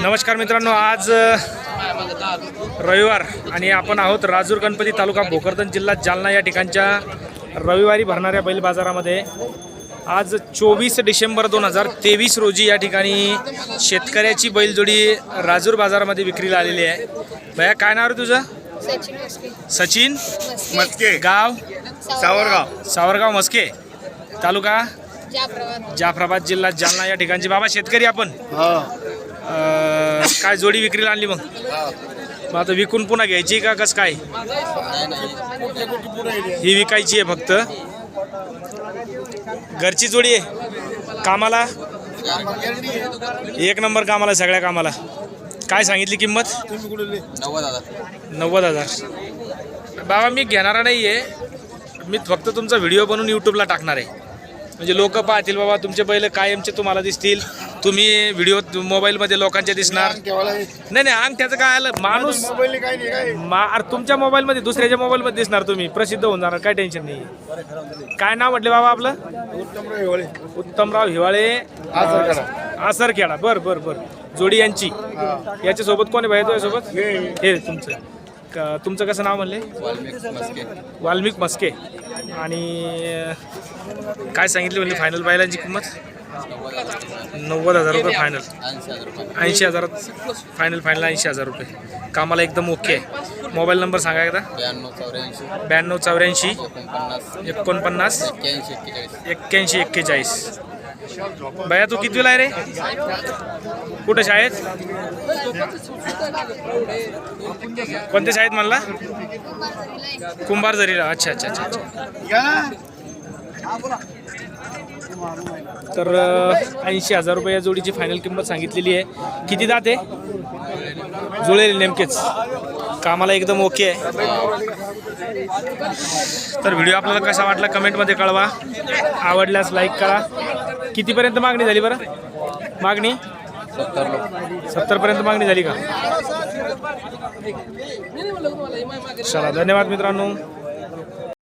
नमस्कार मित्रांनो आज रविवार आणि आपण आहोत राजूर गणपती तालुका भोकरदन जिल्हा जालना या ठिकाणच्या रविवारी भरणाऱ्या बैल बाजारामध्ये. आज चोवीस डिसेंबर दोन हजार तेवीस रोजी या ठिकाणी शेतकऱ्याची बैलजोडी राजूर बाजारामध्ये विक्रीला आलेली आहे. भया काय नाव रे तुझं? सचिन मस्के. सचिन? मस्के. गाव? सावरगाव. सावरगाव मस्के. तालुका? जाफराबाद. जाफराबाद जिल्हा जालना या ठिकाणचे. बाबा शेतकरी आपण? हा. अ, काय जोडी विक्रीला आणली मग? मग आता विकून पुन्हा घ्यायची का कसं काय? ही विकायची आहे फक्त. घरची जोडी आहे? कामाला? एक नंबर कामाला सगळ्या कामाला. काय सांगितली किंमत? नव्वद हजार. नव्वद हजार बाबा मी घेणारा नाही आहे मी फक्त तुमचा व्हिडिओ बनवून यूट्यूबला टाकणार आहे. म्हणजे लोक पाहतील बाबा तुमचे बैल कायमचे तुम्हाला दिसतील. तुम्ही व्हिडिओ मोबाईलमध्ये लोकांचे दिसणार. नाही नाही अंग त्याचं काय आलं? माणूस मोबाईल काय नाही काय? मा अरे तुमच्या मोबाईलमध्ये दुसऱ्याच्या मोबाईलमध्ये दिसणार तुम्ही. प्रसिद्ध होऊन जाणार काय टेन्शन नाही काय नाव म्हटले बाबा आपलं? उत्तम हिवाळे. उत्तमराव हिवाळे. आसरखेडा. बर बर बर. जोडी यांची. याच्या सोबत कोण आहे भाई सोबत हे. तुमचं. क- तुमचं कसं नाव म्हणले? वाल्मिक मस्के. वाल्मिक मस्के. आणि काय सांगितली म्हणली फायनल बैलांची किंमत? नव्वद हजार रुपये फायनल ऐंशी हजारात फायनल फायनल ऐंशी हजार रुपये. कामाला एकदम ओके आहे. मोबाईल नंबर सांगा एकदा. ब्याण्णव चौऱ्याऐंशी. ब्याण्णव चौऱ्याऐंशी. एकोणपन्नास. एक्क्याऐंशी एक्केचाळीस. एक्क्याऐंशी एक्केचाळीस. भैया तू कितवीला आहे रे? कुठं शाळेत? कोणत्या शाळेत म्हणला? कुंभार जरीला अच्छा अच्छा अच्छा. अच्छा तर ऐंशी हजार रुपये या जोडीची फायनल किंमत सांगितलेली आहे. किती दात आहे? जुळेल नेमकेच. कामाला एकदम ओके आहे. तर व्हिडिओ आपल्याला कसा वाटला कमेंटमध्ये कळवा. आवडल्यास लाईक करा. कितीपर्यंत मागणी झाली बरं? मागणी? सत्तर सत्तरपर्यंत मागणी झाली का? चला धन्यवाद मित्रांनो.